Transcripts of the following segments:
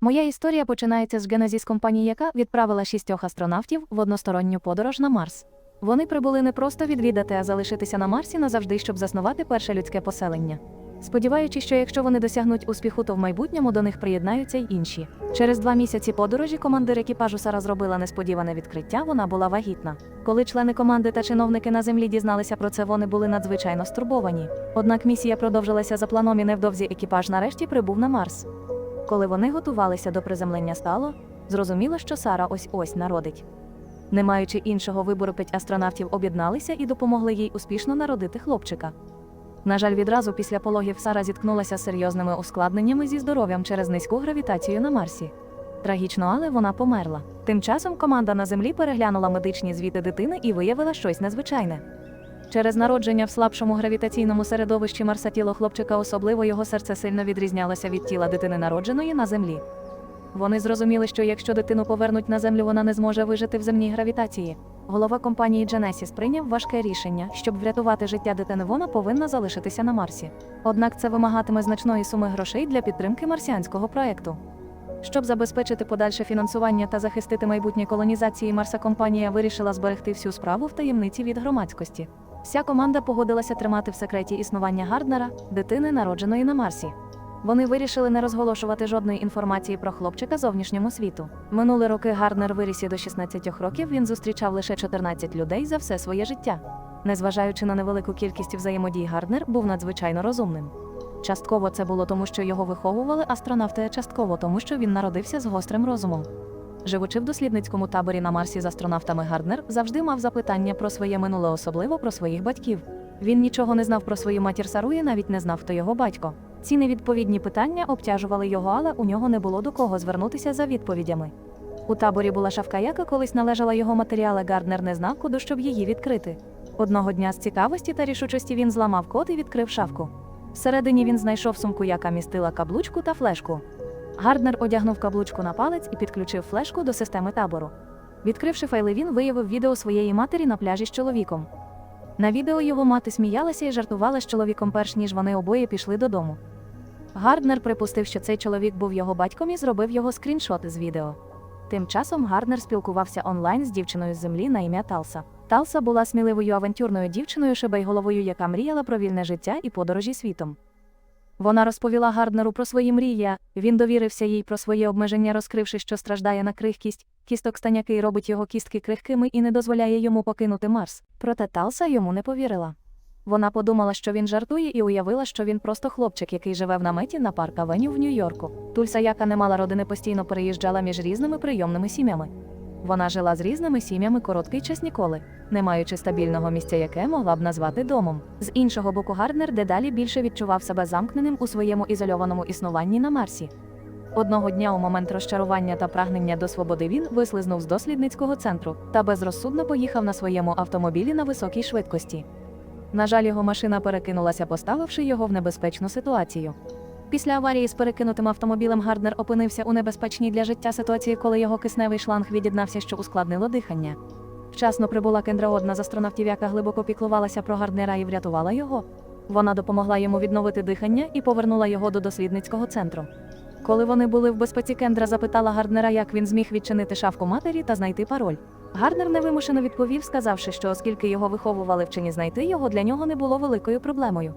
Моя історія починається з Genesis компанії, яка відправила шістьох астронавтів в односторонню подорож на Марс. Вони прибули не просто відвідати, а залишитися на Марсі назавжди, щоб заснувати перше людське поселення. Сподіваючись, що якщо вони досягнуть успіху, то в майбутньому до них приєднаються й інші. Через два місяці подорожі командир екіпажу Сара зробила несподіване відкриття. Вона була вагітна. Коли члени команди та чиновники на землі дізналися про це, вони були надзвичайно стурбовані. Однак місія продовжилася за планом і невдовзі екіпаж нарешті прибув на Марс. Коли вони готувалися до приземлення стало, зрозуміло, що Сара ось ось народить. Не маючи іншого вибору, п'ять астронавтів об'єдналися і допомогли їй успішно народити хлопчика. На жаль, відразу після пологів Сара зіткнулася з серйозними ускладненнями зі здоров'ям через низьку гравітацію на Марсі. Трагічно, але вона померла. Тим часом команда на землі переглянула медичні звіти дитини і виявила щось незвичайне. Через народження в слабшому гравітаційному середовищі Марса тіло хлопчика, особливо його серце сильно відрізнялося від тіла дитини, народженої на землі. Вони зрозуміли, що якщо дитину повернуть на землю, вона не зможе вижити в земній гравітації. Голова компанії Genesis прийняв важке рішення, щоб врятувати життя дитини, вона повинна залишитися на Марсі. Однак це вимагатиме значної суми грошей для підтримки марсіанського проекту. Щоб забезпечити подальше фінансування та захистити майбутнє колонізації Марса, компанія вирішила зберегти всю справу в таємниці від громадськості. Вся команда погодилася тримати в секреті існування Гарднера, дитини, народженої на Марсі. Вони вирішили не розголошувати жодної інформації про хлопчика зовнішньому світу. Минули роки Гарднер виріс до 16 років. Він зустрічав лише 14 людей за все своє життя. Незважаючи на невелику кількість взаємодій, Гарднер був надзвичайно розумним. Частково це було тому, що його виховували астронавти, а частково тому, що він народився з гострим розумом. Живучи в дослідницькому таборі на Марсі з астронавтами, Гарднер завжди мав запитання про своє минуле, особливо про своїх батьків. Він нічого не знав про свою матір Сару і навіть не знав, хто його батько. Ці невідповідні питання обтяжували його, але у нього не було до кого звернутися за відповідями. У таборі була шафка, яка колись належала його матеріали. Гарднер не знав, куди щоб її відкрити. Одного дня з цікавості та рішучості він зламав код і відкрив шафку. Всередині він знайшов сумку, яка містила каблучку та флешку. Гарднер одягнув каблучку на палець і підключив флешку до системи табору. Відкривши файли, він виявив відео своєї матері на пляжі з чоловіком. На відео його мати сміялася і жартувала з чоловіком, перш ніж вони обоє пішли додому. Гарднер припустив, що цей чоловік був його батьком і зробив його скріншоти з відео. Тим часом Гарднер спілкувався онлайн з дівчиною з землі на ім'я Талса. Талса була сміливою авантюрною дівчиною шибейголовою, яка мріяла про вільне життя і подорожі світом. Вона розповіла Гарднеру про свої мрії. Він довірився їй про свої обмеження, розкривши, що страждає на крихкість. Кісток станяки робить його кістки крихкими і не дозволяє йому покинути Марс. Проте Талса йому не повірила. Вона подумала, що він жартує, і уявила, що він просто хлопчик, який живе в наметі на парк Авеню в Нью-Йорку. Тульса, яка не мала родини, постійно переїжджала між різними прийомними сім'ями. Вона жила з різними сім'ями короткий час ніколи, не маючи стабільного місця, яке могла б назвати домом. З іншого боку, Гарднер дедалі більше відчував себе замкненим у своєму ізольованому існуванні на Марсі. Одного дня, у момент розчарування та прагнення до свободи, він вислизнув з дослідницького центру та безрозсудно поїхав на своєму автомобілі на високій швидкості. На жаль, його машина перекинулася, поставивши його в небезпечну ситуацію. Після аварії з перекинутим автомобілем Гарднер опинився у небезпечній для життя ситуації, коли його кисневий шланг від'єднався, що ускладнило дихання. Вчасно прибула Кендра одна з астронавтів, яка глибоко піклувалася про Гарднера і врятувала його. Вона допомогла йому відновити дихання і повернула його до дослідницького центру. Коли вони були в безпеці, Кендра запитала Гарднера, як він зміг відчинити шафку матері та знайти пароль. Гарднер невимушено відповів, сказавши, що оскільки його виховували вчені знайти його, для нього не було великою проблемою.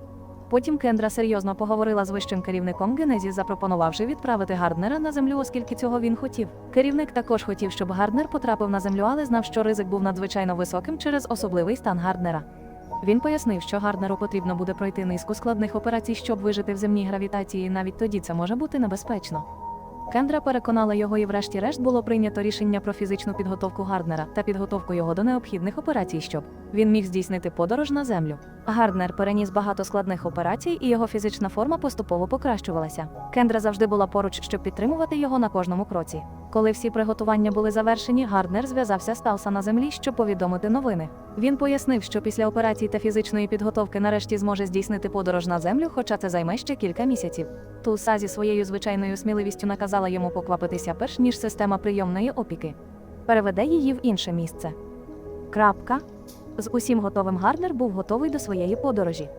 Потім Кендра серйозно поговорила з вищим керівником Генезі, запропонувавши відправити Гарднера на землю, оскільки цього він хотів. Керівник також хотів, щоб Гарднер потрапив на землю, але знав, що ризик був надзвичайно високим через особливий стан Гарднера. Він пояснив, що Гарднеру потрібно буде пройти низку складних операцій, щоб вижити в земній гравітації, і навіть тоді це може бути небезпечно. Кендра переконала його, і врешті-решт було прийнято рішення про фізичну підготовку Гарднера та підготовку його до необхідних операцій, щоб він міг здійснити подорож на землю. Гарднер переніс багато складних операцій, і його фізична форма поступово покращувалася. Кендра завжди була поруч, щоб підтримувати його на кожному кроці. Коли всі приготування були завершені, Гарднер зв'язався з Талса на землі, щоб повідомити новини. Він пояснив, що після операцій та фізичної підготовки нарешті зможе здійснити подорож на землю, хоча це займе ще кілька місяців. Туса зі своєю звичайною сміливістю наказала йому поквапитися, перш ніж система прийомної опіки переведе її в інше місце. Крапка. З усім готовим Гарднер був готовий до своєї подорожі.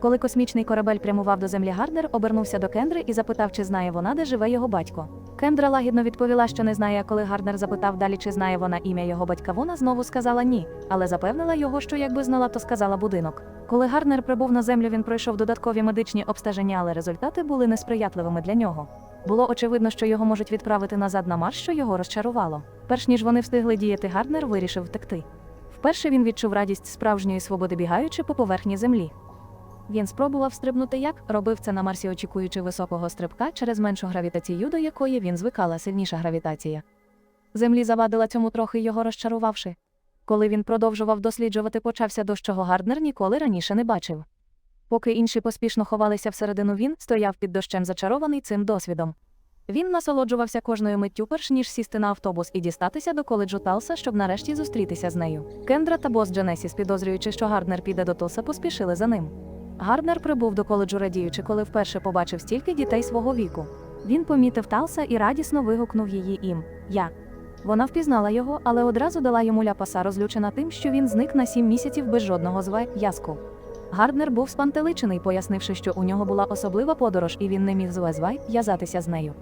Коли космічний корабель прямував до землі, Гарднер обернувся до Кендри і запитав, чи знає вона, де живе його батько. Кендра лагідно відповіла, що не знає, коли Гарднер запитав далі, чи знає вона ім'я його батька. Вона знову сказала ні, але запевнила його, що якби знала, то сказала будинок. Коли Гарднер прибув на землю, він пройшов додаткові медичні обстеження, але результати були несприятливими для нього. Було очевидно, що його можуть відправити назад на марш, що його розчарувало. Перш ніж вони встигли діяти, Гарднер вирішив втекти. Вперше він відчув радість справжньої свободи, бігаючи по поверхні землі. Він спробував стрибнути як робив це на Марсі, очікуючи високого стрибка через меншу гравітацію, до якої він звикала сильніша гравітація. Землі завадила цьому трохи його розчарувавши. Коли він продовжував досліджувати, почався дощ, чого Гарднер ніколи раніше не бачив. Поки інші поспішно ховалися всередину, він стояв під дощем зачарований цим досвідом. Він насолоджувався кожною миттю, перш ніж сісти на автобус і дістатися до коледжу Талса, щоб нарешті зустрітися з нею. Кендра та бос Дженесіс, підозрюючи, що Гарднер піде до Толса, поспішили за ним. Гарднер прибув до коледжу радіючи, коли вперше побачив стільки дітей свого віку. Він помітив Талса і радісно вигукнув її ім Я. Вона впізнала його, але одразу дала йому ляпаса, розлючена тим, що він зник на сім місяців без жодного зв'язку. Гарднер був спантеличений, пояснивши, що у нього була особлива подорож, і він не міг звезвай в'язатися з нею.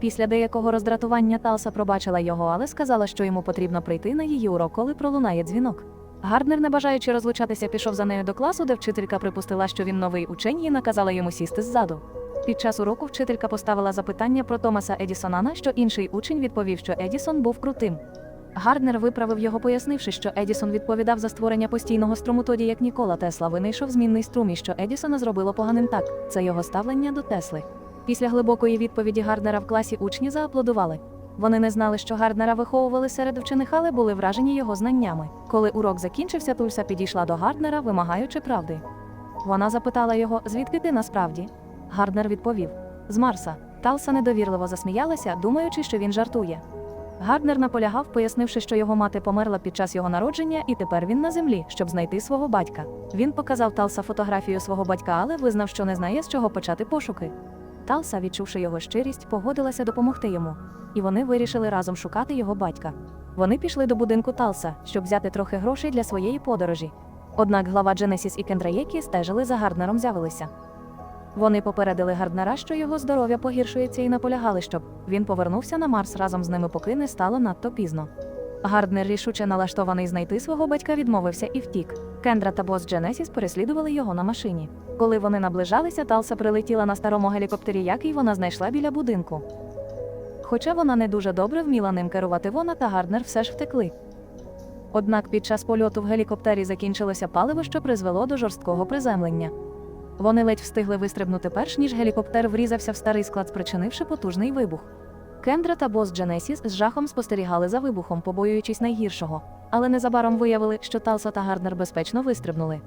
Після деякого роздратування Талса пробачила його, але сказала, що йому потрібно прийти на її урок, коли пролунає дзвінок. Гарднер, не бажаючи розлучатися, пішов за нею до класу, де вчителька припустила, що він новий учень, і наказала йому сісти ззаду. Під час уроку вчителька поставила запитання про Томаса Едісона, на що інший учень відповів, що Едісон був крутим. Гарднер виправив його, пояснивши, що Едісон відповідав за створення постійного струму тоді, як Нікола Тесла винайшов змінний струм і що Едісона зробило поганим так. Це його ставлення до Тесли. Після глибокої відповіді Гарднера в класі учні зааплодували. Вони не знали, що Гарднера виховували серед вчених, але були вражені його знаннями. Коли урок закінчився, Тульса підійшла до Гарднера, вимагаючи правди. Вона запитала його, звідки ти насправді? Гарднер відповів: з Марса. Талса недовірливо засміялася, думаючи, що він жартує. Гарднер наполягав, пояснивши, що його мати померла під час його народження, і тепер він на землі, щоб знайти свого батька. Він показав Талса фотографію свого батька, але визнав, що не знає, з чого почати пошуки. Талса, відчувши його щирість, погодилася допомогти йому, і вони вирішили разом шукати його батька. Вони пішли до будинку Талса, щоб взяти трохи грошей для своєї подорожі. Однак глава Дженесіс і Кендраєкі стежили за Гарднером з'явилися. Вони попередили Гарднера, що його здоров'я погіршується, і наполягали, щоб він повернувся на Марс разом з ними, поки не стало надто пізно. Гарднер, рішуче налаштований знайти свого батька, відмовився і втік. Кендра та бос Дженесіс переслідували його на машині. Коли вони наближалися, Талса прилетіла на старому гелікоптері, який вона знайшла біля будинку. Хоча вона не дуже добре вміла ним керувати, вона та Гарднер все ж втекли. Однак під час польоту в гелікоптері закінчилося паливо, що призвело до жорсткого приземлення. Вони ледь встигли вистрибнути перш ніж гелікоптер врізався в старий склад, спричинивши потужний вибух. Кендра та бос Дженесіс з жахом спостерігали за вибухом, побоюючись найгіршого, але незабаром виявили, що Талса та Гарднер безпечно вистрибнули.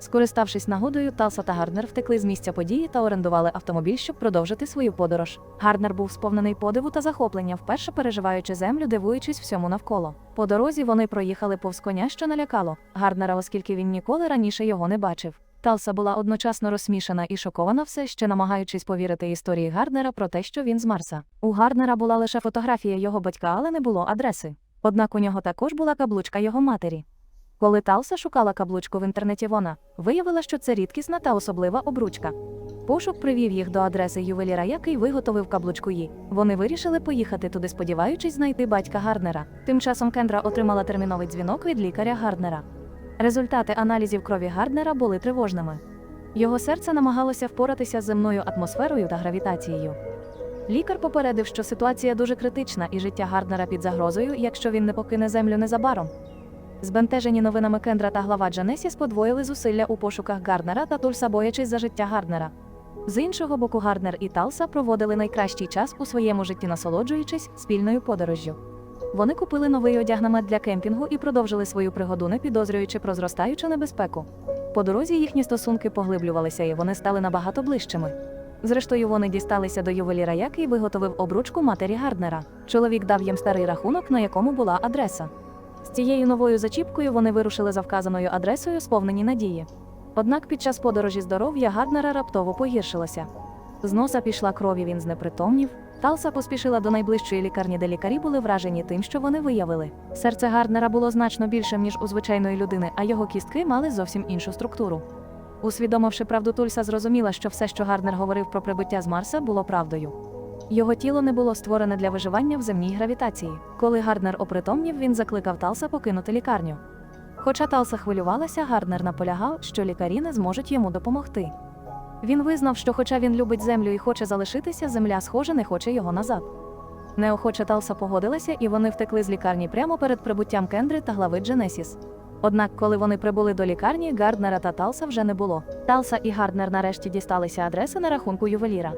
Скориставшись нагодою, Талса та Гарднер втекли з місця події та орендували автомобіль, щоб продовжити свою подорож. Гарднер був сповнений подиву та захоплення, вперше переживаючи землю, дивуючись всьому навколо. По дорозі вони проїхали повз коня, що налякало Гарднера, оскільки він ніколи раніше його не бачив. Талса була одночасно розсмішана і шокована все ще намагаючись повірити історії Гарднера про те, що він з Марса. У Гарднера була лише фотографія його батька, але не було адреси. Однак у нього також була каблучка його матері. Коли Талса шукала каблучку в інтернеті, вона виявила, що це рідкісна та особлива обручка. Пошук привів їх до адреси ювеліра, який виготовив каблучку їй. Вони вирішили поїхати туди, сподіваючись знайти батька Гарднера. Тим часом Кендра отримала терміновий дзвінок від лікаря Гарднера. Результати аналізів крові Гарднера були тривожними. Його серце намагалося впоратися з земною атмосферою та гравітацією. Лікар попередив, що ситуація дуже критична і життя Гарднера під загрозою, якщо він не покине землю незабаром. Збентежені новинами Кендра та глава Джанесіс подвоїли зусилля у пошуках Гарднера та Тульса, боячись за життя Гарднера. З іншого боку, Гарднер і Талса проводили найкращий час у своєму житті, насолоджуючись спільною подорожжю. Вони купили новий одяг намет для кемпінгу і продовжили свою пригоду, не підозрюючи про зростаючу небезпеку. По дорозі їхні стосунки поглиблювалися, і вони стали набагато ближчими. Зрештою, вони дісталися до ювеліра, який виготовив обручку матері Гарднера. Чоловік дав їм старий рахунок, на якому була адреса. З цією новою зачіпкою вони вирушили за вказаною адресою, сповнені надії. Однак під час подорожі здоров'я Гарднера раптово погіршилося. З носа пішла кров, і він знепритомнів. Талса поспішила до найближчої лікарні, де лікарі були вражені тим, що вони виявили. Серце Гарднера було значно більшим, ніж у звичайної людини, а його кістки мали зовсім іншу структуру. Усвідомивши правду, Тульса зрозуміла, що все, що Гарднер говорив про прибуття з Марса, було правдою. Його тіло не було створене для виживання в земній гравітації. Коли Гарднер опритомнів, він закликав Талса покинути лікарню. Хоча Талса хвилювалася, Гарднер наполягав, що лікарі не зможуть йому допомогти. Він визнав, що, хоча він любить землю і хоче залишитися, земля, схоже, не хоче його назад. Неохоче Талса погодилася, і вони втекли з лікарні прямо перед прибуттям Кендри та глави Дженесіс. Однак, коли вони прибули до лікарні, Гарднера та Талса вже не було. Талса і Гарднер нарешті дісталися адреси на рахунку ювеліра.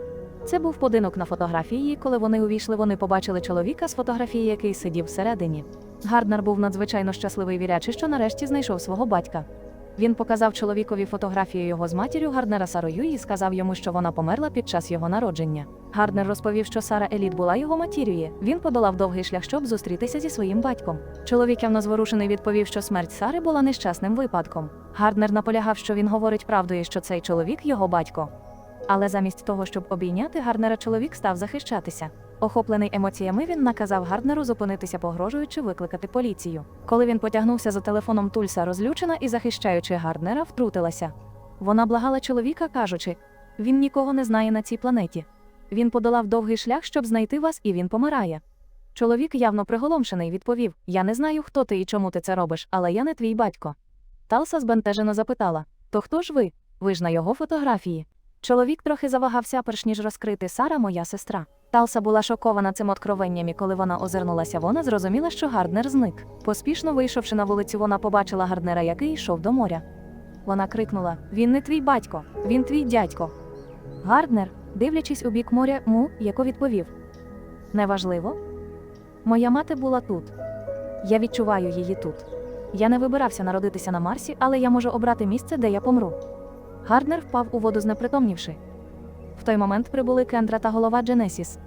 Це був будинок на фотографії. Коли вони увійшли, вони побачили чоловіка з фотографії, який сидів всередині. Гарднер був надзвичайно щасливий вірячи, що нарешті знайшов свого батька. Він показав чоловікові фотографію його з матір'ю Гарднера Сарою і сказав йому, що вона померла під час його народження. Гарднер розповів, що Сара Еліт була його матір'ю. Він подолав довгий шлях, щоб зустрітися зі своїм батьком. Чоловік явно зворушений відповів, що смерть Сари була нещасним випадком. Гарднер наполягав, що він говорить правду і що цей чоловік його батько. Але замість того, щоб обійняти Гарднера, чоловік став захищатися. Охоплений емоціями, він наказав Гарднеру зупинитися, погрожуючи викликати поліцію. Коли він потягнувся за телефоном, Тульса розлючена і захищаючи Гарднера, втрутилася. Вона благала чоловіка, кажучи: він нікого не знає на цій планеті. Він подолав довгий шлях, щоб знайти вас, і він помирає. Чоловік, явно приголомшений, відповів: Я не знаю, хто ти і чому ти це робиш, але я не твій батько. Талса збентежено запитала: То хто ж ви? Ви ж на його фотографії. Чоловік трохи завагався, перш ніж розкрити Сара, моя сестра. Талса була шокована цим откровенням, і коли вона озирнулася, вона зрозуміла, що Гарднер зник. Поспішно вийшовши на вулицю, вона побачила Гарднера, який йшов до моря. Вона крикнула: Він не твій батько, він твій дядько. Гарднер, дивлячись у бік моря, му, яко відповів: Неважливо. Моя мати була тут. Я відчуваю її тут. Я не вибирався народитися на Марсі, але я можу обрати місце, де я помру. Гарднер впав у воду знепритомнівши. В той момент прибули Кендра та голова Дженесіс.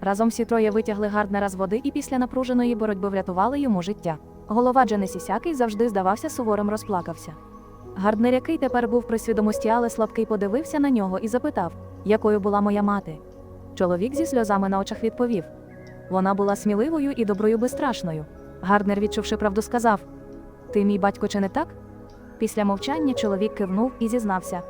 Разом всі троє витягли Гарднера з води і після напруженої боротьби врятували йому життя. Голова Дженесіс, який завжди здавався суворим, розплакався. Гарднер, який тепер був при свідомості, але слабкий, подивився на нього і запитав, якою була моя мати. Чоловік зі сльозами на очах відповів: Вона була сміливою і доброю безстрашною. Гарднер, відчувши правду, сказав: Ти мій батько, чи не так? Після мовчання чоловік кивнув і зізнався: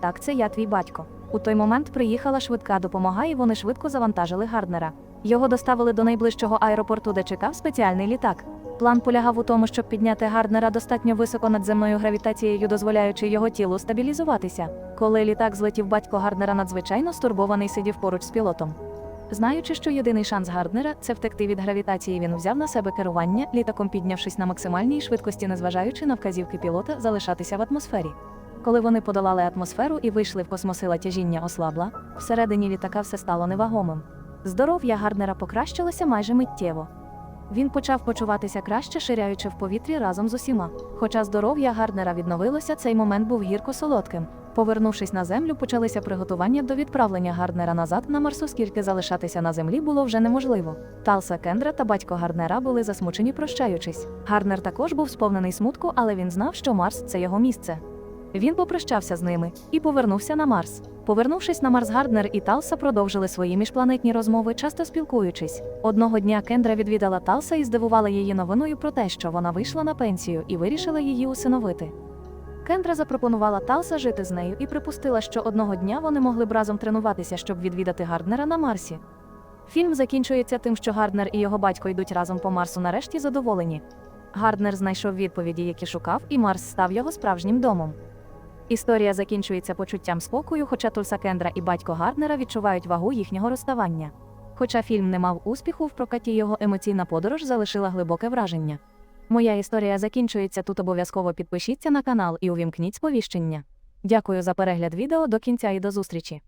Так, це я твій батько. У той момент приїхала швидка допомога, і вони швидко завантажили Гарднера. Його доставили до найближчого аеропорту, де чекав спеціальний літак. План полягав у тому, щоб підняти Гарднера достатньо високо над земною гравітацією, дозволяючи його тілу стабілізуватися. Коли літак злетів, батько Гарднера надзвичайно стурбований сидів поруч з пілотом. Знаючи, що єдиний шанс Гарднера це втекти від гравітації, він взяв на себе керування, літаком піднявшись на максимальній швидкості, незважаючи на вказівки пілота залишатися в атмосфері. Коли вони подолали атмосферу і вийшли в космосила тяжіння ослабла, всередині літака все стало невагомим. Здоров'я Гарднера покращилося майже миттєво. Він почав почуватися краще, ширяючи в повітрі разом з усіма. Хоча здоров'я Гарднера відновилося, цей момент був гірко солодким. Повернувшись на землю, почалися приготування до відправлення Гарднера назад на Марс, оскільки залишатися на землі було вже неможливо. Талса Кендра та батько Гарднера були засмучені, прощаючись. Гарднер також був сповнений смутку, але він знав, що Марс це його місце. Він попрощався з ними і повернувся на Марс. Повернувшись на Марс, Гарднер і Талса продовжили свої міжпланетні розмови, часто спілкуючись. Одного дня Кендра відвідала Талса і здивувала її новиною про те, що вона вийшла на пенсію і вирішила її усиновити. Кендра запропонувала Талса жити з нею і припустила, що одного дня вони могли б разом тренуватися, щоб відвідати Гарднера на Марсі. Фільм закінчується тим, що Гарднер і його батько йдуть разом по Марсу нарешті задоволені. Гарднер знайшов відповіді, які шукав, і Марс став його справжнім домом. Історія закінчується почуттям спокою, хоча Тульса Кендра і батько Гарднера відчувають вагу їхнього розставання. Хоча фільм не мав успіху, в прокаті його емоційна подорож залишила глибоке враження. Моя історія закінчується тут. Обов'язково підпишіться на канал і увімкніть сповіщення. Дякую за перегляд відео до кінця і до зустрічі.